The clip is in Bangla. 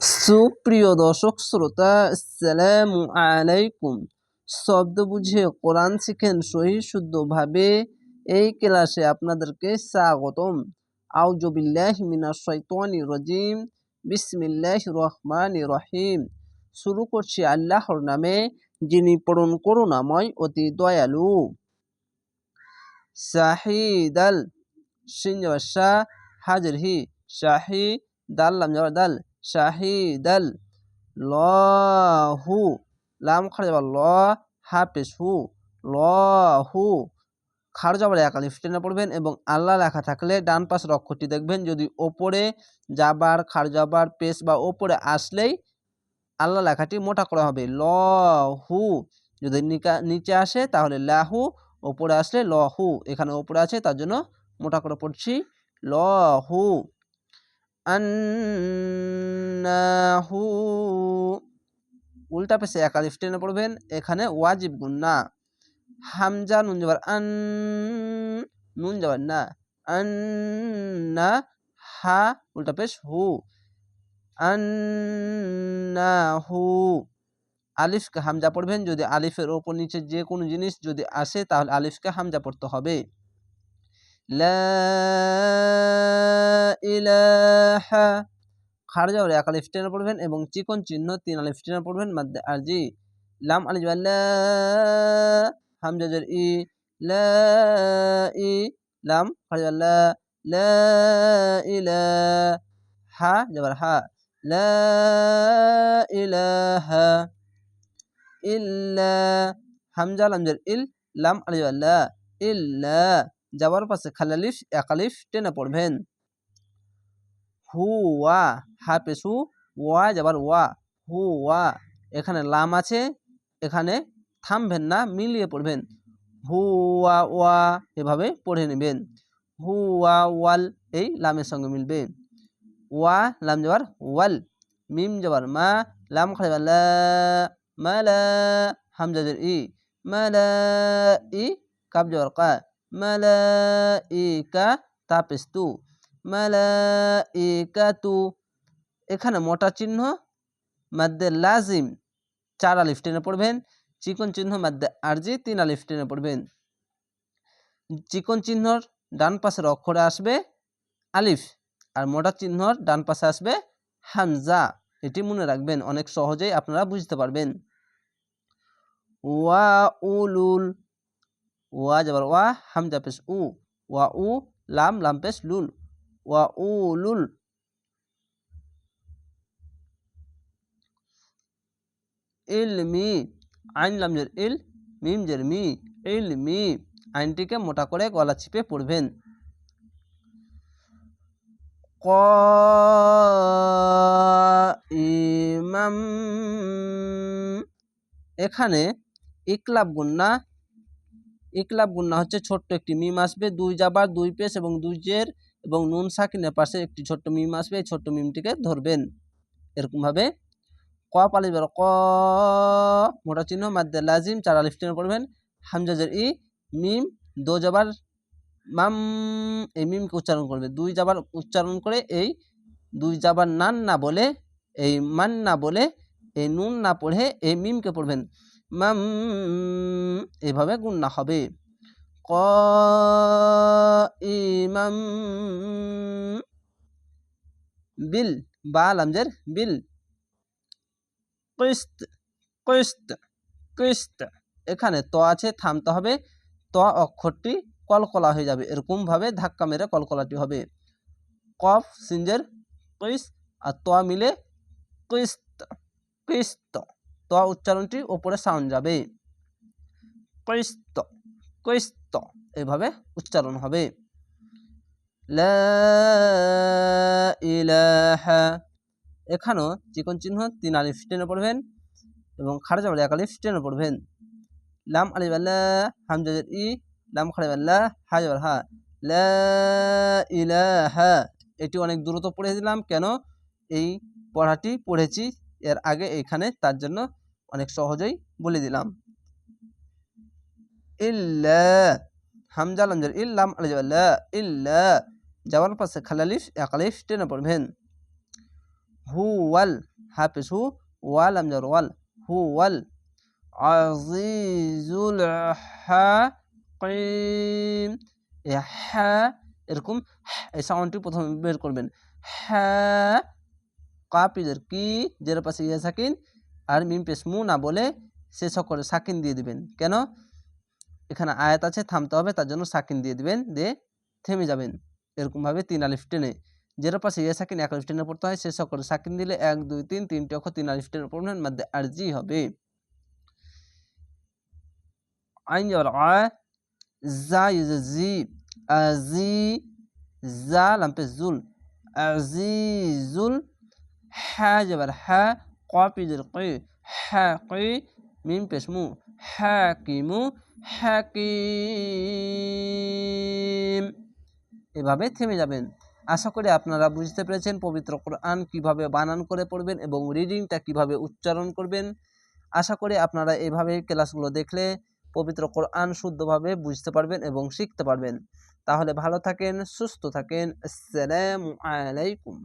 সুপ্রিয় দর্শক শ্রোতা, আসসালামু আলাইকুম। শব্দ বুঝে কোরআন শিখেন সহি শুদ্ধভাবে এই ক্লাসে আপনাদেরকে স্বাগতম। আউজবিল্লাহ মিনাশ শাইতানির রাজিম। বিসমিল্লাহ রহমান রহিম। শুরু করছি আল্লাহর নামে, যিনি পড়ুন করুণাময়, অতি দয়ালু। শাহিদাল সিন জবর শাহ দাল লাম দাল। শাহিদাল লহু, লাম খাড়া যাবার ল, হাফেজ হু লহু খাড় যাবার এক আলিফ টেনে পড়বেন এবং আল্লাহ লেখা থাকলে ডান পাশের অক্ষরটি দেখবেন। যদি ওপরে যাবার খাড় যাবার, পেশ বা ওপরে আসলেই আল্লাহ লেখাটি মোটা করা হবে। লহু যদি নিচে আসে তাহলে লাহু, ওপরে আসলে লহু এখানে ওপরে আছে, তার জন্য মোটা করে পড়ছি। লহু আন্নাহু, উল্টা পেশে একালিফ টেনে পড়বেন, এখানে ওয়াজিব গুন্না হামজা, নুন যাবার আন, নুন যাবার না। আন্না হা উল্টা পেশ হু। আন্নাহু, আলিফকে হামজা পড়বেন, যদি আলিফের ওপর নিচে যে কোনো জিনিস যদি আসে, তাহলে আলিফকে হামজা পড়তে হবে। ইলাহা খাড় যাওয়ার এক আলিফ টেনে পড়বেন এবং চিকন চিহ্ন তিন আলিফ টেনে পড়বেন। মাদ্দে আরজি লাম আলিফ হামজাজের ই, লা ই, লাম যাওয়ার লা লা ইলাহা যাবার হা। লা ইলাহা ইল্লা হামজা লামজের ইল, লাম আলিফ লা ইল্লা। যাবার পাশে খালালিফ একালিফ টেনে পড়বেন। হুয়া হা পেশু ওয়া, যাবার ওয়া। হুয়া এখানে লাম আছে, এখানে থামবেন না, মিলিয়ে পড়বেন। হুয়া ওয়া ওয়া, এভাবে পড়ে নেবেন। হুয়া ওয়াল, এই লামের সঙ্গে মিলবে। ওয়া, লাম যাবার ওয়াল, মিম যাবার মা, লাম খালি লা মালা হামজাজের ই মালা ই কাব যাবার কা। মালা ই কা তাপেস্তু। মালাইকাতু, এখানে মোটা চিহ্ন, মাদ্দে লাজিম, চার আলিফ টেনে পড়বেন। চিকন চিহ্ন, মাদ্দে আরজি, তিন আলিফ টেনে পড়বেন। চিকন চিহ্নর ডান পাশের অক্ষরে আসবে আলিফ আর মোটা চিহ্নর ডান পাশে আসবে হামজা। এটি মনে রাখবেন, অনেক সহজেই আপনারা বুঝতে পারবেন। ওয়া উলুল ওয়া যাবার ওয়া হামজা পেশ উ ওয়া উ লাম লাম পেশ লুল ওয়া উলুল ইলমি আইন লামজের ইল মিম জের মি ইলমি আইনটিকে মোটা করে গলা চিপে পড়বেন ইমাম এখানে ইকলাব গুন্না ইকলাব গুন্না হচ্ছে ছোট্ট একটি মিম আসবে। দুই যাবার দুই পেশ এবং দুই জের এবং নুন সাকিনের পাশে একটি ছোট্ট মিম আসবে। এই ছোট্ট মিমটিকে ধরবেন। এরকমভাবে ক পালি বের। ক, মোটা চিহ্ন, মাদ্দে লাজিম, চার আলিফ পড়বেন। হামজাজের ই, মিম, দো যাবার মাম, এই মিমকে উচ্চারণ করবে। দুই যাবার উচ্চারণ করে এই দুই যাবার নান না বলে, এই মান না বলে, এই নুন না পড়ে এই মিমকে পড়বেন। মাম, এভাবে গুন্না হবে। ক, ইমাম, বিল, বা লামজের বিল। কিস্ত কিস্ত কিস্ত এখানে ত আছে, থামতে হবে। ত অক্ষরটি কলকলা হয়ে যাবে। এরকমভাবে ধাক্কা মেরে কলকলাটি হবে। কফ সিঞ্জের কিস আর ত মিলে কিস্ত কিস্ত ত উচ্চারণটি ওপরে সাউন্ড যাবে। কিস্ত কিস্ত, এভাবে উচ্চারণ হবে। ইলাহা, এখানেও চিকন চিহ্ন তিন আলিফ টেনে পড়বেন এবং খাড়া যাবার এক আলিফ টেনে পড়বেন। লাম আলিফ আল্লাহ হামজাজের ই, লাম খাড়া আল্লাহ, হা যাবার হা। ইলাহা, এটি অনেক দ্রুত পড়ে দিলাম, কেন? এই পড়াটি পড়েছি এর আগে, এখানে তার জন্য অনেক সহজেই বলে দিলাম। ইল্লা হামজা লামজার ইল্লাম আলিজা ইল্লা যাওয়ার পাশে খালালিফ একালিফ টেনে পড়বেন। হা পেশ হু ওয়াল আমজার ওয়াল, হু ওয়াল। আজিজুল এরকম এই সাউন্ডটি প্রথমে বের করবেন। হ্যাঁ কাপিদের কি যের পাশে ইয়ে সাকিন আর মিম পেশ মু না বলে সে সকলে সাকিন দিয়ে দিবেন। কেন? এখানে আয়াত আছে, থামতে হবে, তার জন্য সাকিন দিয়ে দিবেন, দিয়ে থেমে যাবেন। এরকমভাবে তিন আলিফ টেনে। যের পাশে ইয়ে সাকিন এক আলিফ টেনে পড়তে হয়, সে সকলে সাকিন দিলে এক, দুই, তিন, তিনটি অক্ষর তিন আলিফ টেনে পড়বেন মধ্যে আরজি হবে। আইন জা জি আজি জা জুল আজিজুল হ্যা যাবার হ্যা কপিজের কি হ্যা কি মিম পেশমু হাকিমু হাকিম এভাবে থেমে যাবেন। আশা করি আপনারা বুঝতে পেরেছেন পবিত্র কোরআন কীভাবে বানান করে পড়বেন এবং রিডিংটা কীভাবে উচ্চারণ করবেন। আশা করি আপনারা এভাবে ক্লাসগুলো দেখলে পবিত্র কোরআন শুদ্ধভাবে বুঝতে পারবেন এবং শিখতে পারবেন। তাহলে ভালো থাকেন, সুস্থ থাকেন। আসসালামু আলাইকুম।